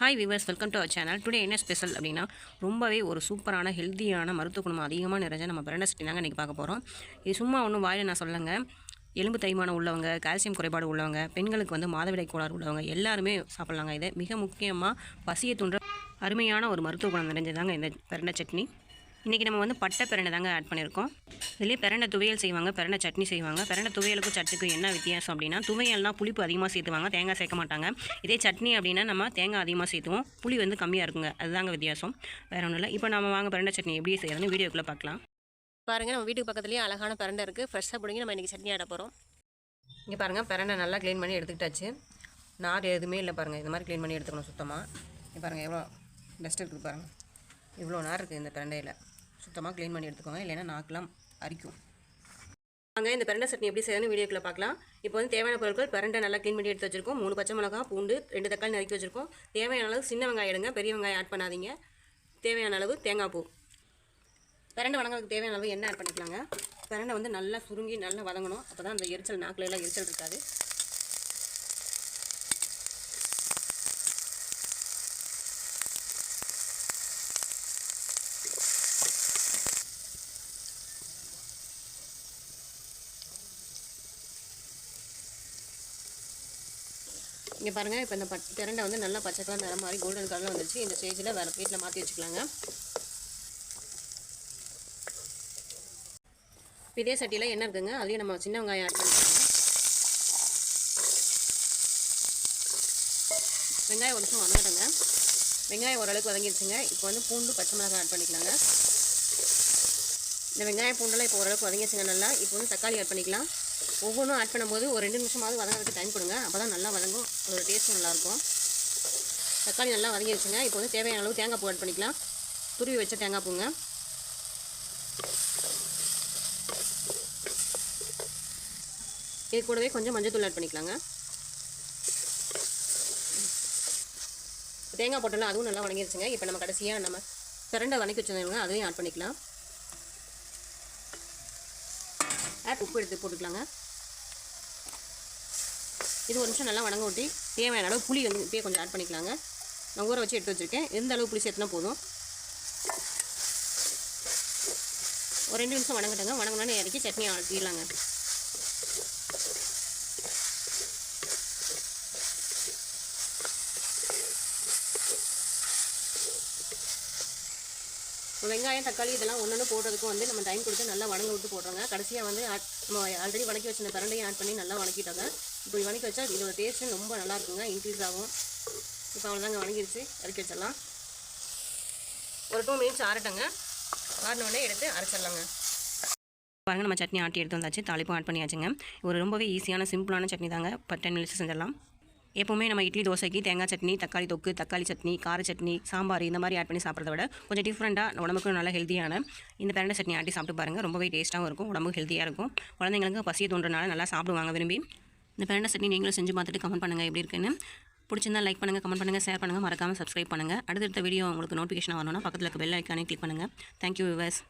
Hi viewers welcome to our channel today என்ன special அப்படின்னா ரொம்பவே ஒரு சூப்பரான ஹெல்த்தியான மருத்துவ குணம் அதிகமாக நிறைஞ்ச நம்ம பிரண்டை சட்னி தாங்க இன்றைக்கி பார்க்க போகிறோம் இது சும்மா ஒன்றும் வாயில் நான் சொல்லுங்கள் எலும்பு தேய்மானம் உள்ளவங்க கால்சியம் குறைபாடு உள்ளவங்க பெண்களுக்கு வந்து மாதவிடை கோளாறு உள்ளவங்க எல்லாருமே சாப்பிட்லாங்க. இதை மிக முக்கியமாக பசியை தூண்டுற அருமையான ஒரு மருத்துவ குணம் நிறைஞ்சதாங்க இந்த பிரண்டை சட்னி. இன்றைக்கி நம்ம வந்து பட்டை பிரண்டை தாங்க ஆட் பண்ணியிருக்கோம். இதுலேயே பிரண்டை துவையல் செய்வாங்க பிரண்டை சட்னி செய்வாங்க. பிரண்டை துவையலுக்கும் சட்னிக்கும் என்ன வித்தியாசம் அப்படின்னா துவையல்னால் புளிப்பு அதிகமாக சேர்த்துவாங்க தேங்காய் சேர்க்க மாட்டாங்க. இதே சட்னி அப்படின்னா நம்ம தேங்காய் அதிகமாக சேர்த்துவோம். புளி வந்து கம்மியாக இருக்குங்க. அதுதாங்க வித்தியாசம். வேற ஒன்றும் இல்லை. இப்போ நம்ம வாங்க பிரண்டை சட்னி எப்படி செய்யறதுன்னு வீடியோக்குள்ளே பார்க்கலாம். பாருங்கள் நம்ம வீட்டுக்கு பக்கத்துலேயே அழகான பிரண்டை இருக்குது ஃப்ரெஷ்ஷாக பிடிங்கி நம்ம இன்றைக்கி சட்னி ஆட போகிறோம் இங்கே பாருங்கள் பிரண்டை நல்லா க்ளீன் பண்ணி எடுத்துக்கிட்டாச்சு. நார் எதுவுமே இல்லை பாருங்கள் இந்த மாதிரி க்ளீன் பண்ணி எடுத்துக்கணும் சுத்தமாக இங்கே பாருங்கள் எவ்வளோ டஸ்ட் இருக்குது பாருங்கள் இவ்வளோ நார் இருக்குது இந்த பிரண்டையில். சுத்தமாக க்ளீன் பண்ணி எடுத்துக்கோங்க இல்லைன்னா நாக்கெலாம் அரிக்கும். வாங்க இந்த பிரண்டை சட்னி எப்படி செய்யணும்னு வீடியோக்குள்ள பார்க்கலாம். இப்போ வந்து தேவையான பொருட்கள் பிரண்டை நல்லா க்ளீன் பண்ணி எடுத்து வச்சிருக்கோம். மூணு பச்சை மிளகா பூண்டு ரெண்டு தக்காளி நறுக்கி வச்சிருக்கோம். தேவையான அளவு சின்ன வெங்காயம் எடுங்க பெரிய வெங்காயம் ஆட் பண்ணாதீங்க. தேவையான அளவு தேங்காய் பூ. பிரண்டை வதங்களுக்கு தேவையான அளவு எண்ணெய் ஆட் பண்ணிக்கலாங்க. பிரண்டை வந்து நல்லா சுருங்கி நல்லா வதங்கணும். அப்போ தான் அந்த எரிச்சல் நாக்கில் எல்லாம் எரிச்சல் இருக்காது. இங்கே பாருங்கள் இப்போ இந்த பட் திரண்டை வந்து நல்லா பச்சை கலர் நிறம் மாதிரி கோல்டன் கலரில் வந்துருச்சு. இந்த ஸ்டேஜில் வேறு பிளேட்டில் மாற்றி வச்சுக்கலாங்க. இதே சட்டியில் என்ன இருக்குங்க. அதையும் நம்ம சின்ன வெங்காயம் ஆட் பண்ணிக்கலாம். வெங்காயம் ஒரு நிமிஷம் வதங்கட்டுங்க. வெங்காயம் ஓரளவுக்கு வதங்கிடுச்சுங்க இப்போ வந்து பூண்டு பச்சை மிளகாய் ஆட் பண்ணிக்கலாங்க. இந்த வெங்காயம் பூண்டெல்லாம் இப்போ ஓரளவுக்கு வதங்கிடுச்சுங்க நல்லா. இப்போ வந்து தக்காளி ஆட் பண்ணிக்கலாம். ஒவ்வொன்றும் ஆட் பண்ணும்போது ஒரு ரெண்டு நிமிஷமாவது வதங்கிறதுக்கு டைம் கொடுங்க. அப்போ தான் நல்லா வதங்கும். அதோட டேஸ்ட்டும் நல்லாயிருக்கும். தக்காளி நல்லா வதங்கிடுச்சுங்க இப்போ வந்து தேவையான அளவு தேங்காய் பூ ஆட் பண்ணிக்கலாம். துருவி வச்ச தேங்காய் பூங்க. இது கூடவே கொஞ்சம் மஞ்சள் தூள் ஆட் பண்ணிக்கலாங்க. தேங்காய் போட்டோம்னா அதுவும் நல்லா வதங்கிடுச்சுங்க இப்போ நம்ம கடைசியாக நம்ம பிரண்டை வதக்கி வச்சுருந்தோங்க அதையும் ஆட் பண்ணிக்கலாம். ஆட் உப்பு எடுத்து போட்டுக்கலாங்க. இது ஒரு நிமிஷம் நல்லா வணங்க ஊட்டி. தேவையான அளவு புளி வந்து இப்பயே கொஞ்சம் ஆட் பண்ணிக்கலாங்க. நான் ஊற வச்சு எடுத்து வச்சுருக்கேன். எந்த அளவு புளி சேர்த்துனா போதும்? ஒரு ரெண்டு நிமிஷம் வணங்கட்டுங்க. வணங்கினோன்னு இறக்கி சட்னி ஆட்டிடலாங்க. வெங்காயம் தக்காளி இதெல்லாம் ஒன்று போடுறதுக்கும் வந்து நம்ம டைம் கொடுத்து நல்லா வணங்க விட்டு போடுறோங்க. கடைசியாக வந்து ஆட் நம்ம ஆல்ரெடி வணக்கி வச்சிருந்த பிரண்டையும் ஆட் பண்ணி நல்லா வணக்கிட்டோங்க. இப்படி வணக்கி வச்சா இதோட டேஸ்ட்டு ரொம்ப நல்லா இருக்குங்க இன்க்ரீஸ் ஆகும். இப்போ அவ்வளோதாங்க வணங்கிடுச்சு இறக்கி வச்சிடலாம். ஒரு டூ மினிட்ஸ் ஆறட்டங்க. ஆறினோடனே எடுத்து அரைச்சிடலாங்க. பாருங்கள் நம்ம சட்னி ஆட்டி எடுத்து வந்தாச்சு. தாளிப்பும் ஆட் பண்ணியாச்சுங்க. ஒரு ரொம்பவே ஈஸியான சிம்பிளான சட்னி தாங்க பத்து டென் மினிட்ஸ் செஞ்சிடலாம். எப்போவுமே நம்ம இட்லி தோசைக்கு தேங்காய் சட்னி தக்காளி தொக்கு தக்காளி சட்னி கார சட்னி சாம்பார் இந்த மாதிரி ஆட் பண்ணி சாப்பிட்றத விட கொஞ்சம் டிஃப்ரெண்ட்டாக உடம்புக்கு நல்ல ஹெல்த்தியான இந்த பேரண்ட சட்னி ஆட்டி சாப்பிட்டு பாருங்கள் ரொம்பவே டேஸ்ட்டாகவும் இருக்கும் உடம்புக்கு ஹெல்த்தியாக இருக்கும். குழந்தைங்களுக்கு பசியை தோன்றனால நல்லா சாப்பிடுவாங்க விரும்பி. இந்த பேரண்ட சட்னி நீங்களும் செஞ்சு பார்த்துட்டு கமெண்ட் பண்ணுங்கள் எப்படி இருக்குன்னு. பிடிச்சிருந்தா லைக் பண்ணுங்கள் கமெண்ட் பண்ணுங்கள் ஷேர் பண்ணுங்கள் மறக்காமல் சப்ஸ்கிரைப் பண்ணுங்கள் அடுத்தடுத்த வீடியோ உங்களுக்கு நோட்டிஃபிகேஷன் வரணும்னா பக்கத்தில் இருக்க பெல் ஐக்கானே கிளிக் பண்ணுங்கள் தேங்க்யூ விவர்ஸ்